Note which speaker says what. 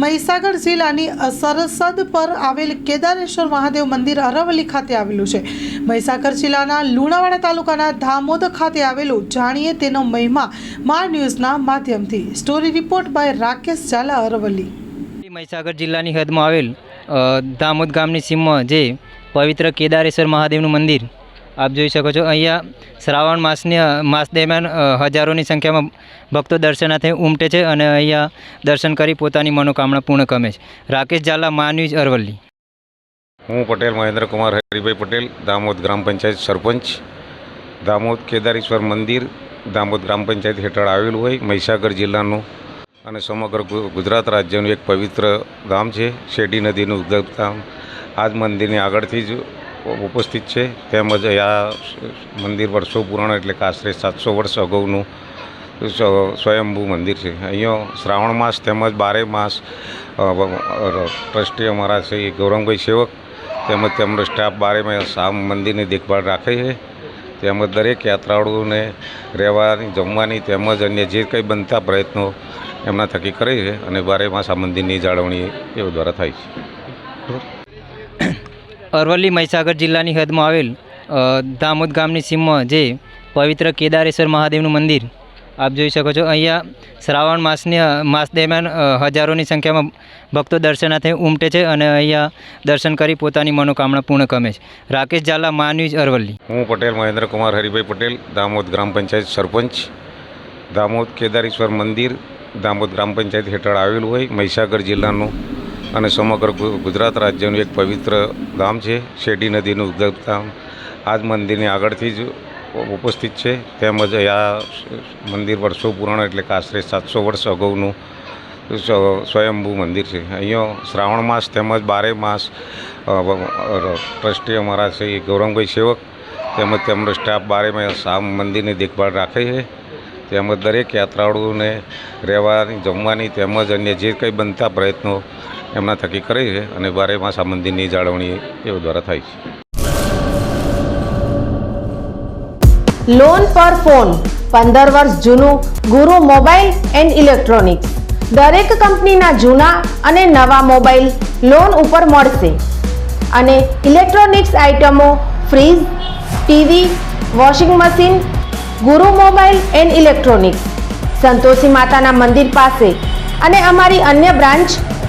Speaker 1: મહીસાગર જિલ્લાની સરસદ પર આવેલ કેદારેશ્વર મહાદેવ મંદિર અરવલ્લી ખાતે આવેલું છે. મહીસાગર જિલ્લાના લુણાવાડા તાલુકાના ધામોદ ખાતે આવેલું જાણીએ તેનો મહિમા મા ન્યૂઝના માધ્યમથી. Story report by Rakesh Jhala, Aravalli.
Speaker 2: Mahisagar જિલ્લાની હદમાં આવેલ ધામોદ ગામની સીમમાં જે પવિત્ર કેદારેશ્વર મહાદેવનું મંદિર આપ જોઈ શકો છો, અહીંયા શ્રાવણ માસની માસ દરમિયાન હજારોની સંખ્યામાં ભક્તો દર્શનાર્થે ઉમટે છે અને અહીંયા દર્શન કરી પોતાની મનોકામના પૂર્ણ કરે છે. રાકેશ ઝાલા, મા ન્યૂઝ અરવલ્લી.
Speaker 3: હું પટેલ મહેન્દ્રકુમાર, હરિભાઈ પટેલ, દામોદ ગ્રામ પંચાયત સરપંચ. દામોદ કેદારેશ્વર મંદિર, દામોદ ગ્રામ પંચાયત હેઠળ આવેલું હોય, મહીસાગર જિલ્લાનું. અને સમગ્ર ગુજરાત રાજ્યનું એક પવિત્ર ગામ છે, શેરડી નદીનું ઉદ્ગમ ધામ. આ જ મંદિરની આગળથી જ ઉપસ્થિત છે. તેમજ આ મંદિર વર્ષો પુરાણ એટલે કે આશરે સાતસો વર્ષ અગાઉનું સ્વ- સ્વયંભૂ મંદિર છે. અહીંયા શ્રાવણ માસ તેમજ બારે માસ ટ્રસ્ટી અમારા છે એ ગૌરંગભાઈ સેવક તેમજ તેમનો સ્ટાફ બારે માસ આ મંદિરની દેખભાળ રાખે છે. તેમજ દરેક યાત્રાળુઓને રહેવાની, જમવાની તેમજ અન્ય જે કંઈ બનતા પ્રયત્નો એમના થકી કરે છે અને બારે માસ આ મંદિરની જાળવણી તેઓ દ્વારા થાય છે.
Speaker 2: અરવલ્લી મહીસાગર જિલ્લાની હદમાં આવેલ દામોદ ગામની સીમમાં જે પવિત્ર કેદારેશ્વર મહાદેવનું મંદિર, આપ જોઈ શકો છો. અહીંયા શ્રાવણ માસની, માસ દરમિયાન હજારોની સંખ્યામાં ભક્તો દર્શનાર્થે ઉમટે છે અને અહીંયા દર્શન કરી પોતાની મનોકામના પૂર્ણ કમે છે. રાકેશ ઝાલા, મા ન્યૂઝ અરવલ્લી.
Speaker 3: હું પટેલ, મહેન્દ્રકુમાર, હરિભાઈ પટેલ, દામોદ ગ્રામ પંચાયત સરપંચ. દામોદ કેદારેશ્વર મંદિર, દામોદ ગ્રામ પંચાયત હેઠળ આવેલું હોય. મહીસાગર જિલ્લાનું અને સમગ્ર ગુજરાત રાજ્યનું એક પવિત્ર ગામ છે, શેરડી નદીનું ઉદ્ગમ ગામ. આ જ મંદિરની આગળથી જ ઉપસ્થિત છે. તેમજ આ મંદિર વર્ષો પુરાણ, એટલે કે આશરે સાતસો વર્ષ અગાઉનું સ્વ- સ્વયંભૂ મંદિર છે. અહીંયા શ્રાવણ માસ તેમજ બારે માસ ટ્રસ્ટી અમારા છે ગૌરંગભાઈ સેવક તેમજ તેમનો સ્ટાફ બારે માસ આ મંદિરની દેખભાળ રાખે છે. તેમજ દરેક યાત્રાળુઓને રહેવાની, જમવાની તેમજ અન્ય જે કંઈ બનતા પ્રયત્નો એમના થકી કરે છે અને બારે માસા મંદિરની જાળવણી તેઓ દ્વારા થાય છે.
Speaker 4: લોન પર ફોન પંદર વર્ષ જૂનું, ગુરુ મોબાઈલ એન્ડ ઇલેક્ટ્રોનિક્સ. દરેક કંપનીના જૂના અને નવા મોબાઈલ લોન ઉપર મળશે. અને ઇલેક્ટ્રોનિક્સ આઇટમો fridge, TV, washing machine, Guru mobile and electronics. Santoshi માતાના મંદિર પાસે. અને અમારી અન્ય branch